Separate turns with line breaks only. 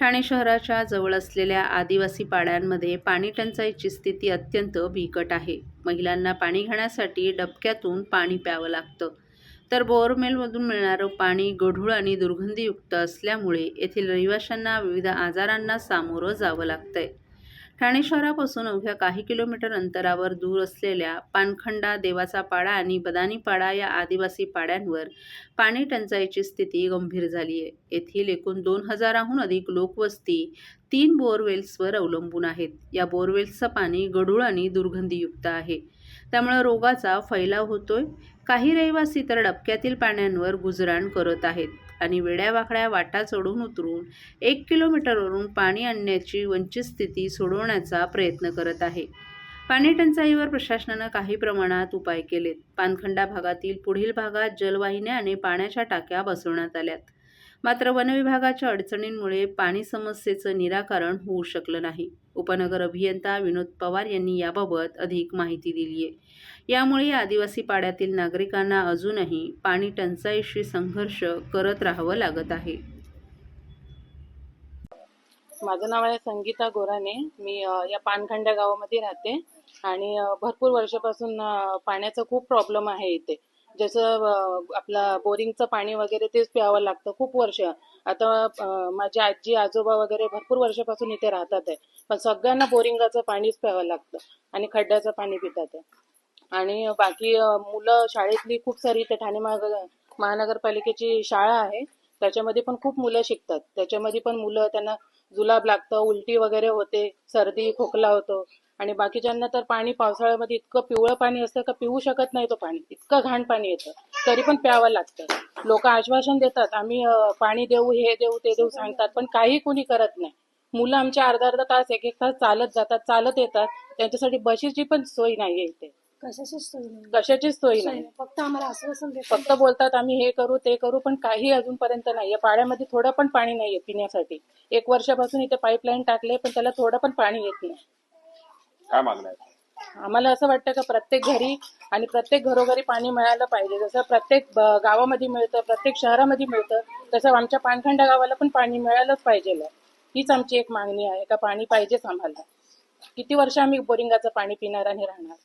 ठाणे शहराच्या जवळ असलेल्या आदिवासी पाड्यांमध्ये पाणी टंचाईची स्थिती अत्यंत बिकट आहे. महिलांना पाणी घेण्यासाठी डबक्यातून पाणी प्यावं लागतं. तर बोअरमेलमधून मिळणारं पाणी गढूळ आणि दुर्गंधीयुक्त असल्यामुळे येथील रहिवाशांना विविध आजारांना सामोरं जावं लागतंय. ठाणे शहरापासून अवघ्या काही किलोमीटर अंतरावर दूर असलेल्या पानखंडा देवाचा पाडा आणि बदानी पाडा या आदिवासी पाड्यांवर पाणी टंचाईची स्थिती गंभीर झाली आहे येथील एकूण दोन हजाराहून अधिक लोकवस्ती तीन बोअरवेल्सवर अवलंबून आहेत. या बोअरवेल्सचं पाणी गढूळ आणि दुर्गंधीयुक्त आहे. त्यामुळे रोगाचा फैलाव होतोय. काही रहिवासी तर डबक्यातील पाण्यांवर गुजराण करत आहेत आणि वेड्यावाकड्या वाटा चढून उतरून एक किलोमीटरवरून पाणी आणण्याची वंचित स्थिती सोडवण्याचा प्रयत्न करत आहे. पाणी टंचाईवर प्रशासनानं काही प्रमाणात उपाय केलेत. पानखंडा भागातील पुढील भागात जलवाहिन्या आणि पाण्याच्या टाक्या बसवण्यात आल्यात. मात्र वनविभागाच्या अडचणींमुळे पाणी समस्येचं निराकरण होऊ शकलं नाही. उपनगर अभियंता विनोद पवार यांनी याबाबत अधिक माहिती दिली आहे यामुळे आदिवासी पाड्यातील नागरिकांना अजूनही पाणी टंचाईशी संघर्ष करत राहावं लागत आहे.
माझं नाव आहे संगीता गोराने. मी या पानखंड्या गावामध्ये राहते आणि भरपूर वर्षापासून पाण्याचा खूप प्रॉब्लेम आहे इथे. जसं आपलं आपला बोरिंगचं पाणी वगैरे तेच प्यावं लागतं खूप वर्ष. आता माझी आजी आजोबा वगैरे भरपूर वर्षापासून इथे राहतात आहे. पण सगळ्यांना बोरिंगाचं पाणीच प्यावं लागतं आणि खड्ड्याचं पाणी पितात आहे. आणि बाकी मुलं शाळेतली खूप सारी इथे ठाणे महाग महानगरपालिकेची शाळा आहे. त्याच्यामध्ये पण खूप मुलं शिकतात. त्याच्यामध्ये पण मुलं त्यांना जुलाब लागतं उलटी वगैरे होते सर्दी खोकला होतो. आणि बाकीच्यांना तर पाणी पावसाळ्यामध्ये इतकं पिवळं पाणी असतं का पिऊ शकत नाही तो पाणी. इतकं घाण पाणी येतं. तरी पण प्यावं लागतं. लोक आश्वासन देतात आम्ही पाणी देऊ हे देऊ ते देऊ सांगतात. पण काही कुणी करत नाही. मुलं आमच्या अर्धा अर्धा तास एक एक तास चालत जातात चालत येतात. त्यांच्यासाठी बशीची पण सोय नाहीये इथे.
कशाचीच सोय नाही.
कशाचीच सोय नाही.
फक्त आम्हाला आश्वासन
फक्त बोलतात आम्ही हे करू ते करू पण काही अजूनपर्यंत नाही या पाड्यामध्ये थोडं पण पाणी नाहीये पिण्यासाठी. एक वर्षापासून इथे पाईपलाईन टाकले पण त्याला थोडं पण पाणी येत नाही.
काय मागणं आहे.
आम्हाला असं वाटतं का प्रत्येक घरी आणि प्रत्येक घरोघरी पाणी मिळालं पाहिजे. जसं प्रत्येक ब- गावामध्ये मिळतं प्रत्येक शहरामध्ये मिळतं तसं आमच्या पानखंडा गावाला पण पाणी मिळालंच पाहिजे. हीच आमची एक मागणी आहे का पाणी पाहिजेच आम्हाला. किती वर्ष आम्ही बोरिंगाचं पाणी पिणार आणि राहणार?